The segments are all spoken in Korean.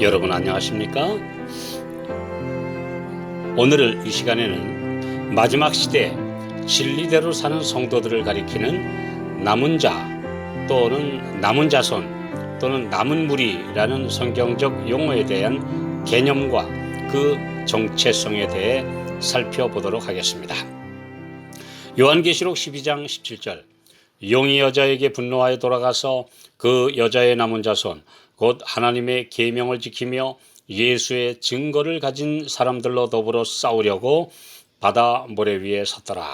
여러분 안녕하십니까? 오늘 이 시간에는 마지막 시대 진리대로 사는 성도들을 가리키는 남은 자 또는 남은 자손 또는 남은 무리라는 성경적 용어에 대한 개념과 그 정체성에 대해 살펴보도록 하겠습니다. 요한계시록 12장 17절 용이 여자에게 분노하여 돌아가서 그 여자의 남은 자손 곧 하나님의 계명을 지키며 예수의 증거를 가진 사람들로 더불어 싸우려고 바다 모래 위에 섰더라.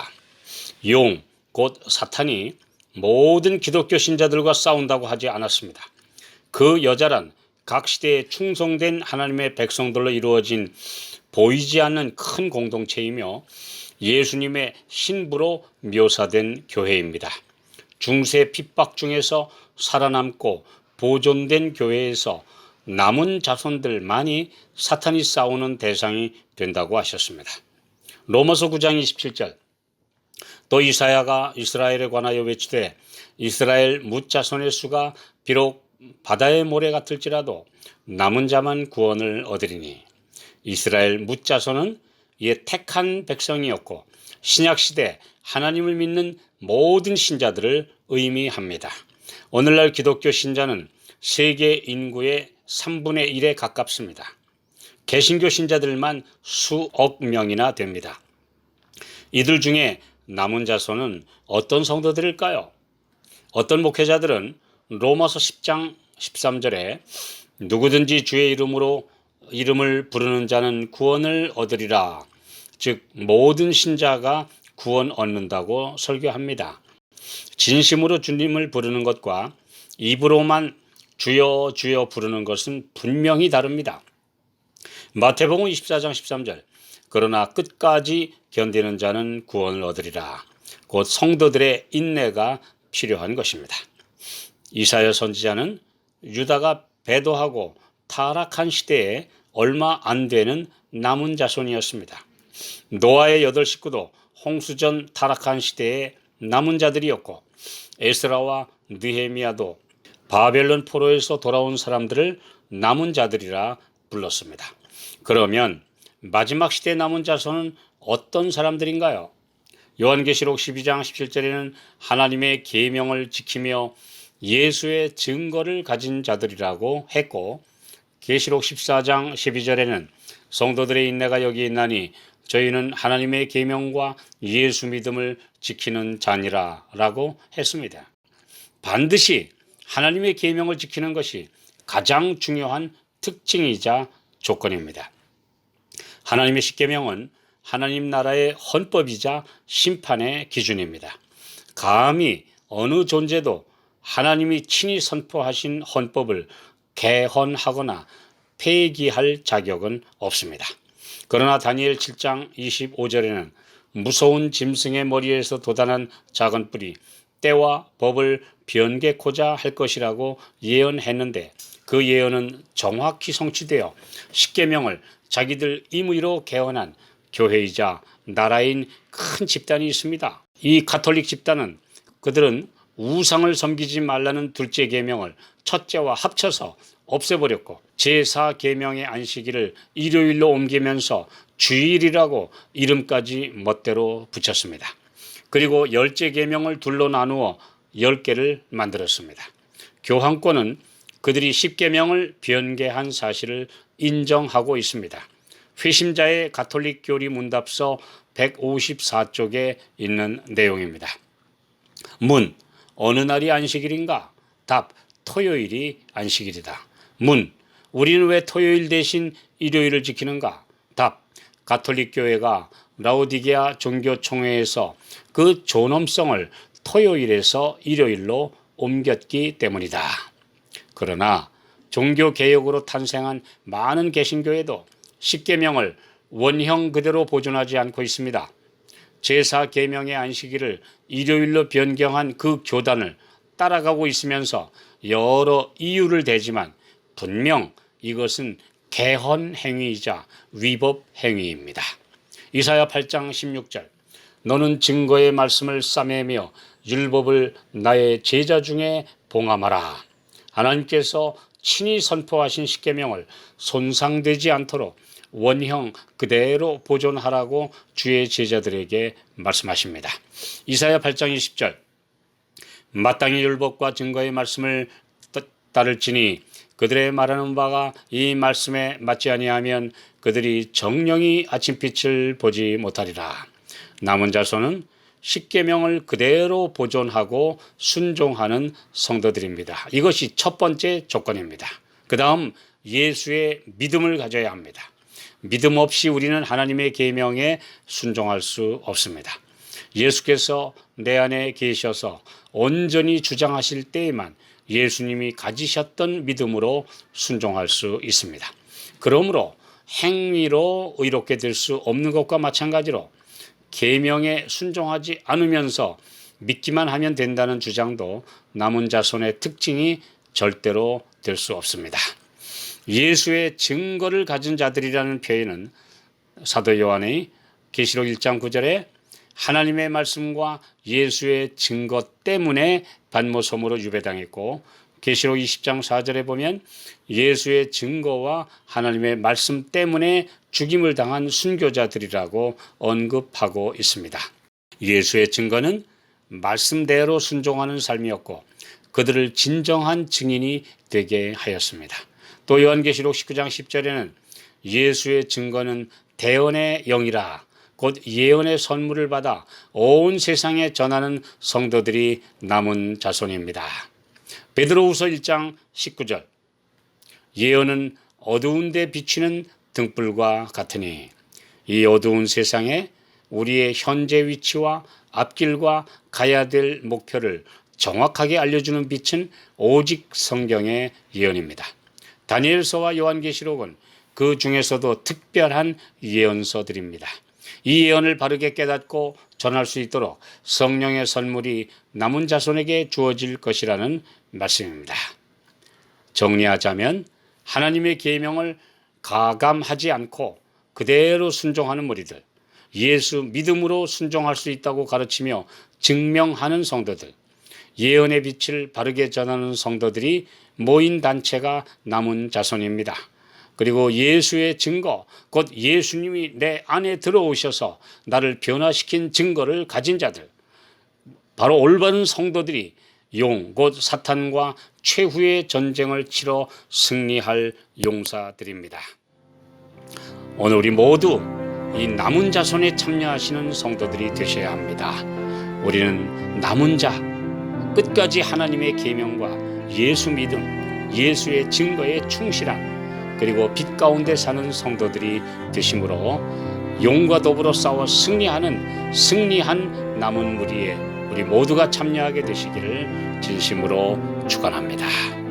용, 곧 사탄이 모든 기독교 신자들과 싸운다고 하지 않았습니다. 그 여자란 각 시대에 충성된 하나님의 백성들로 이루어진 보이지 않는 큰 공동체이며 예수님의 신부로 묘사된 교회입니다. 중세 핍박 중에서 살아남고 보존된 교회에서 남은 자손들만이 사탄이 싸우는 대상이 된다고 하셨습니다. 로마서 9장 27절 또 이사야가 이스라엘에 관하여 외치되 이스라엘 뭇자손의 수가 비록 바다의 모래 같을지라도 남은 자만 구원을 얻으리니 이스라엘 뭇자손은 이에 택한 백성이었고 신약 시대 하나님을 믿는 모든 신자들을 의미합니다. 오늘날 기독교 신자는 세계 인구의 3분의 1에 가깝습니다. 개신교 신자들만 수억 명이나 됩니다. 이들 중에 남은 자손은 어떤 성도들일까요? 어떤 목회자들은 로마서 10장 13절에 누구든지 주의 이름으로 이름을 부르는 자는 구원을 얻으리라. 즉 모든 신자가 구원 얻는다고 설교합니다. 진심으로 주님을 부르는 것과 입으로만 주여 주여 부르는 것은 분명히 다릅니다. 마태복음 24장 13절 그러나 끝까지 견디는 자는 구원을 얻으리라. 곧 성도들의 인내가 필요한 것입니다. 이사야 선지자는 유다가 배도하고 타락한 시대에 얼마 안 되는 남은 자손이었습니다. 노아의 여덟 식구도 홍수전 타락한 시대의 남은 자들이었고 에스라와 느헤미야도 바벨론 포로에서 돌아온 사람들을 남은 자들이라 불렀습니다. 그러면 마지막 시대 남은 자손은 어떤 사람들인가요? 요한계시록 12장 17절에는 하나님의 계명을 지키며 예수의 증거를 가진 자들이라고 했고 계시록 14장 12절에는 성도들의 인내가 여기 있나니 저희는 하나님의 계명과 예수 믿음을 지키는 자니라라고 했습니다. 반드시 하나님의 계명을 지키는 것이 가장 중요한 특징이자 조건입니다. 하나님의 십계명은 하나님 나라의 헌법이자 심판의 기준입니다. 감히 어느 존재도 하나님이 친히 선포하신 헌법을 개헌하거나 폐기할 자격은 없습니다. 그러나 다니엘 7장 25절에는 무서운 짐승의 머리에서 돋아난 작은 뿔이 때와 법을 변개코자 할 것이라고 예언했는데 그 예언은 정확히 성취되어 십계명을 자기들 임의로 개헌한 교회이자 나라인 큰 집단이 있습니다. 이 가톨릭 집단은 그들은 우상을 섬기지 말라는 둘째 계명을 첫째와 합쳐서 없애버렸고 제사 계명의 안식일을 일요일로 옮기면서 주일이라고 이름까지 멋대로 붙였습니다. 그리고 열째 계명을 둘로 나누어 열 개를 만들었습니다. 교황권은 그들이 십계명을 변개한 사실을 인정하고 있습니다. 회심자의 가톨릭 교리 문답서 154쪽에 있는 내용입니다. 문 어느 날이 안식일인가? 답 토요일이 안식일이다. 문 우리는 왜 토요일 대신 일요일을 지키는가? 답 가톨릭 교회가 라오디게아 종교총회에서 그 존엄성을 토요일에서 일요일로 옮겼기 때문이다. 그러나 종교 개혁으로 탄생한 많은 개신교회도 십계명을 원형 그대로 보존하지 않고 있습니다. 제사 계명의 안식일을 일요일로 변경한 그 교단을 따라가고 있으면서 여러 이유를 대지만 분명 이것은 개헌 행위이자 위법 행위입니다. 이사야 8장 16절 너는 증거의 말씀을 싸매며 율법을 나의 제자 중에 봉함하라. 하나님께서 친히 선포하신 십계명을 손상되지 않도록 원형 그대로 보존하라고 주의 제자들에게 말씀하십니다. 이사야 8장 20절 마땅히 율법과 증거의 말씀을 따- 따를지니 그들의 말하는 바가 이 말씀에 맞지 아니하면 그들이 정령이 아침빛을 보지 못하리라. 남은 자손은 십계명을 그대로 보존하고 순종하는 성도들입니다. 이것이 첫 번째 조건입니다. 그 다음 예수의 믿음을 가져야 합니다. 믿음 없이 우리는 하나님의 계명에 순종할 수 없습니다. 예수께서 내 안에 계셔서 온전히 주장하실 때에만 예수님이 가지셨던 믿음으로 순종할 수 있습니다. 그러므로 행위로 의롭게 될 수 없는 것과 마찬가지로 계명에 순종하지 않으면서 믿기만 하면 된다는 주장도 남은 자손의 특징이 절대로 될 수 없습니다. 예수의 증거를 가진 자들이라는 표현은 사도 요한의 계시록 1장 9절에 하나님의 말씀과 예수의 증거 때문에 반모섬으로 유배당했고 계시록 20장 4절에 보면 예수의 증거와 하나님의 말씀 때문에 죽임을 당한 순교자들이라고 언급하고 있습니다. 예수의 증거는 말씀대로 순종하는 삶이었고 그들을 진정한 증인이 되게 하였습니다. 또 요한계시록 19장 10절에는 예수의 증거는 대언의 영이라 곧 예언의 선물을 받아 온 세상에 전하는 성도들이 남은 자손입니다. 베드로후서 1장 19절 예언은 어두운 데 비치는 등불과 같으니 이 어두운 세상에 우리의 현재 위치와 앞길과 가야 될 목표를 정확하게 알려주는 빛은 오직 성경의 예언입니다. 다니엘서와 요한계시록은 그 중에서도 특별한 예언서들입니다. 이 예언을 바르게 깨닫고 전할 수 있도록 성령의 선물이 남은 자손에게 주어질 것이라는 말씀입니다. 정리하자면 하나님의 계명을 가감하지 않고 그대로 순종하는 무리들, 예수 믿음으로 순종할 수 있다고 가르치며 증명하는 성도들, 예언의 빛을 바르게 전하는 성도들이 모인 단체가 남은 자손입니다. 그리고 예수의 증거, 곧 예수님이 내 안에 들어오셔서 나를 변화시킨 증거를 가진 자들, 바로 올바른 성도들이 용, 곧 사탄과 최후의 전쟁을 치러 승리할 용사들입니다. 오늘 우리 모두 이 남은 자손에 참여하시는 성도들이 되셔야 합니다. 우리는 남은 자, 끝까지 하나님의 계명과 예수 믿음, 예수의 증거에 충실한 그리고 빛 가운데 사는 성도들이 되심으로 용과 더불어 싸워 승리하는 승리한 남은 무리에 우리 모두가 참여하게 되시기를 진심으로 축원합니다.